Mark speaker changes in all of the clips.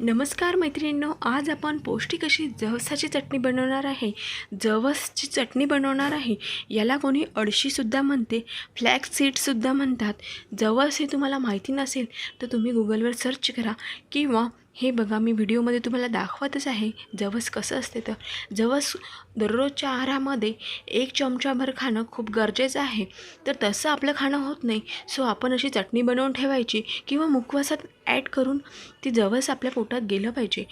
Speaker 1: नमस्कार मैत्रिणींनो आज आपण पौष्टिक अशी जवसाची चटणी बनवणार आहे. जवसची चटणी बनवणार आहे. याला कोणी अडशीसुद्धा म्हणते फ्लॅक्स सीडसुद्धा म्हणतात. जवस हे तुम्हाला माहिती नसेल तर तुम्ही गुगलवर सर्च करा किंवा हे बघा मी व्हिडिओमध्ये तुम्हाला दाखवतच आहे जवस कसं असते तर. जवस दररोजच्या आहारामध्ये एक चमचाभर खाणं खूप गरजेचं आहे. तर तसं आपलं खाणं होत नाही सो आपण अशी चटणी बनवून ठेवायची किंवा मुखवासात ॲड करून ती जवस आपल्या पोटात गेलं पाहिजे.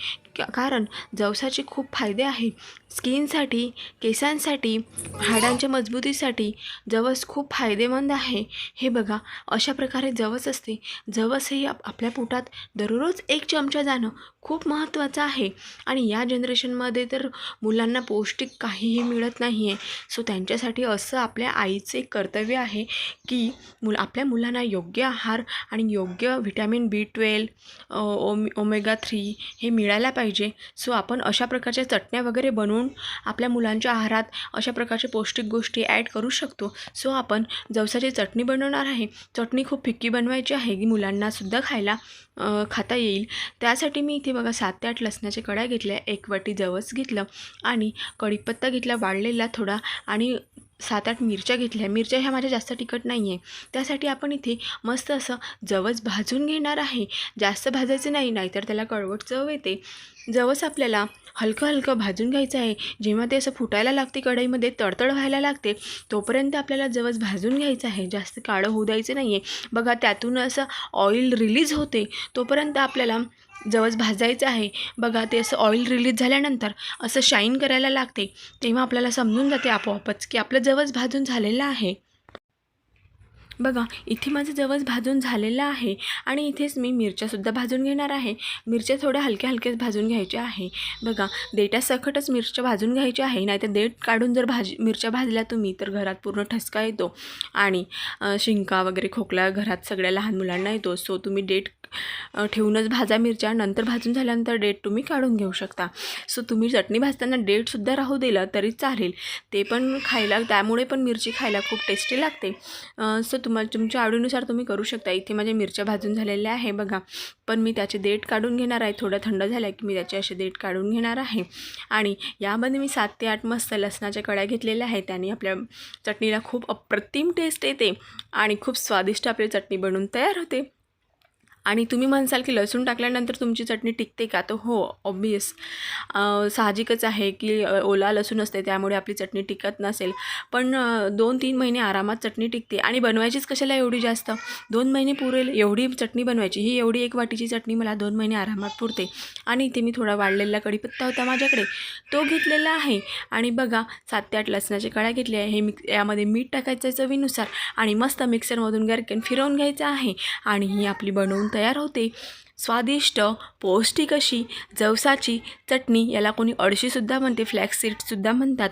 Speaker 1: कारण जवसाचे खूप फायदे आहे. स्किनसाठी केसांसाठी हाडांच्या मजबूतीसाठी जवस खूप फायदेमंद आहे. हे बघा अशा प्रकारे जवस असते. जवस हे आप आपल्या पोटात दररोज एक चमचा जाणं खूप महत्त्वाचं आहे. आणि या जनरेशनमध्ये तर मुलांना पौष्टिक काहीही मिळत नाही आहे सो त्यांच्यासाठी असं आपल्या आईचं एक कर्तव्य आहे की मुल आपल्या मुलांना योग्य आहार आणि योग्य vitamin B twelve om omega three हे मिळायला पाहिजे. सो आपण अशा प्रकारच्या चटण्या वगैरे बनवून आपल्या मुलांच्या आहारात अशा प्रकारच्या पौष्टिक गोष्टी ॲड करू शकतो. सो आपण जवसाची चटणी बनवणार आहे. चटणी खूप फिक्की बनवायची आहे. की मुलांनासुद्धा खायला खाता येईल. त्याच त्यासाठी मी इथे बघा सात ते आठ लसणाच्या कड्या घेतल्या एक वाटी जवस घेतलं आणि कढीपत्ता घेतला वाळलेला थोडा आणि सात आठ मिरच्या घेतल्या. मिरच्या ह्या माझ्या जास्त तिखट नाही आहे त्यासाठी आपण इथे मस्त असं जवस भाजून घेणार आहे. जास्त भाजायचं नाही नाहीतर त्याला कळवट चव येते. जवस आपल्याला हलकं हलकं भाजून घ्यायचं आहे. जेव्हा ते असं फुटायला लागते कढईमध्ये तडतड व्हायला लागते तोपर्यंत आपल्याला जवस भाजून घ्यायचं आहे. जास्त काळं होऊ द्यायचं नाही आहे बघा त्यातून असं ऑइल रिलीज होते. तोपर्यंत आपल्याला जवस भाजायचं आहे. बघा ते असं ऑइल रिलीज झाल्यानंतर असं शाईन करायला लागते. तेव्हा आपल्याला समजून जाते आपोआपच की आपलं जवस भाजून झालेलं आहे. बघा इथे माझं जवस भाजून झालेलं आहे आणि इथेच मी मिरच्यासुद्धा भाजून घेणार आहे. मिरच्या थोड्या हलक्या हलक्याच भाजून घ्यायच्या आहे. बघा देटासकटच मिरच्या भाजून घ्यायच्या आहे. नाहीतर देठ काढून जर भाजी मिरच्या भाजल्या तुम्ही तर घरात पूर्ण ठसका येतो. आणि शिंका वगैरे खोकला घरात सगळ्या लहान मुलांना येतो. सो तुम्ही डेट ठेवूनच भाजा मिरच्या नंतर भाजून झाल्यानंतर डेट तुम्ही काढून घेऊ शकता. सो तुम्ही चटणी भाजताना डेटसुद्धा राहू दिलं तरी चालेल. ते पण खायला त्यामुळे पण मिरची खायला खूप टेस्टी लागते. सो तुम्हाला तुमच्या आवडीनुसार तुम्ही करू शकता. इथे माझ्या मिरच्या भाजून झालेल्या आहे बघा. पण मी त्याचे देठ काढून घेणार आहे. थोडं थंड झालं की मी त्याचे असे देठ काढून घेणार आहे. आणि यामध्ये मी सात ते आठ मस्त लसणाच्या कड्या घेतलेल्या आहेत. त्याने आपल्या चटणीला खूप अप्रतिम टेस्ट येते आणि खूप स्वादिष्ट आपली चटणी बनवून तयार होते. आणि तुम्ही म्हणसाल की लसूण टाकल्यानंतर तुमची चटणी टिकते का? तर हो ऑब्वियस साहजिकच आहे की ओला लसूण असते त्यामुळे आपली चटणी टिकत नसेल. पण दोन तीन महिने आरामात चटणी टिकते. आणि बनवायचीच कशाला एवढी जास्त? दोन महिने पुरेल एवढी चटणी बनवायची. ही एवढी एक वाटीची चटणी मला दोन महिने आरामात पुरते. आणि इथे मी थोडा वाढलेला कढीपत्ता होता माझ्याकडे. तो घेतलेला आहे. आणि बघा सात ते आठ लसणाच्या कळ्या घेतल्या आहे. हे मिक्स यामध्ये मीठ टाकायचं आहे चवीनुसार आणि मस्त मिक्सरमधून गरकेन फिरवून घ्यायचं आहे. आणि ही आपली बनवून तयार होते. स्वादिष्ट पौष्टिक अशी जवसाची चटणी याला कोणी अडशीसुद्धा म्हणते फ्लॅक्ससीडसुद्धा म्हणतात.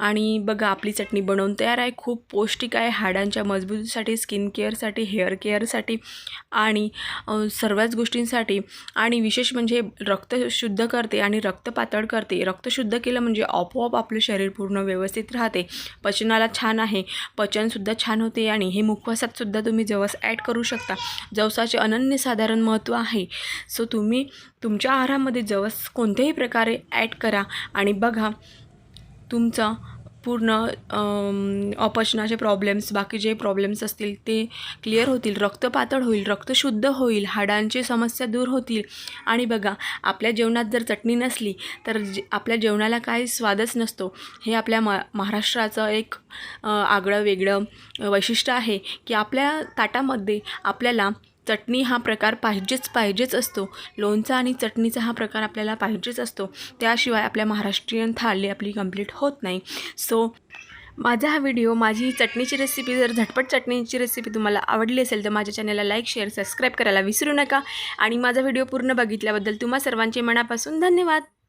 Speaker 1: आणि बघा आपली चटणी बनवून तयार आहे. खूप पौष्टिक आहे. हाडांच्या मजबूतीसाठी स्किन केअरसाठी हेअर केअरसाठी आणि सर्वच गोष्टींसाठी. आणि विशेष म्हणजे रक्त शुद्ध करते आणि रक्त पातळ करते. रक्त शुद्ध केलं म्हणजे आपोआप आपलं शरीर पूर्ण व्यवस्थित राहते. पचनाला छान आहे. पचनसुद्धा छान होते आणि हे मुखवासातसुद्धा तुम्ही जवस ॲड करू शकता. जवसाचे अनन्यसाधारण महत्त्व आहे. सो तुम्ही तुमच्या आहारामध्ये जवस कोणत्याही प्रकारे ॲड करा आणि बघा तुमचं पूर्ण अपचनाचे प्रॉब्लेम्स बाकी जे प्रॉब्लेम्स असतील ते क्लिअर होतील रक्त पातळ होईल रक्त शुद्ध होईल हाडांची समस्या दूर होतील. आणि बघा आपल्या जेवणात जर चटणी नसली तर जे आपल्या जेवणाला काही स्वादच नसतो. हे आपल्या मा महाराष्ट्राचं एक आगळं वेगळं वैशिष्ट्य आहे की आपल्या ताटामध्ये आपल्याला चटणी हा प्रकार पाहिजेच पाहिजेच असतो. लोणचा आणि चटणीचा हा प्रकार आपल्याला पाहिजेच असतो. त्याशिवाय आपल्या महाराष्ट्रीयन थाळी आपली कंप्लीट होत नाही. सो माझा हा व्हिडिओ माझी चटणीची रेसिपी जर झटपट चटणीची रेसिपी तुम्हाला आवडली असेल तर माझ्या चॅनलला लाईक शेअर सबस्क्राईब करायला विसरू नका. आणि माझा व्हिडिओ पूर्ण बघितल्याबद्दल तुम्हा सर्वांचे मनापासून धन्यवाद.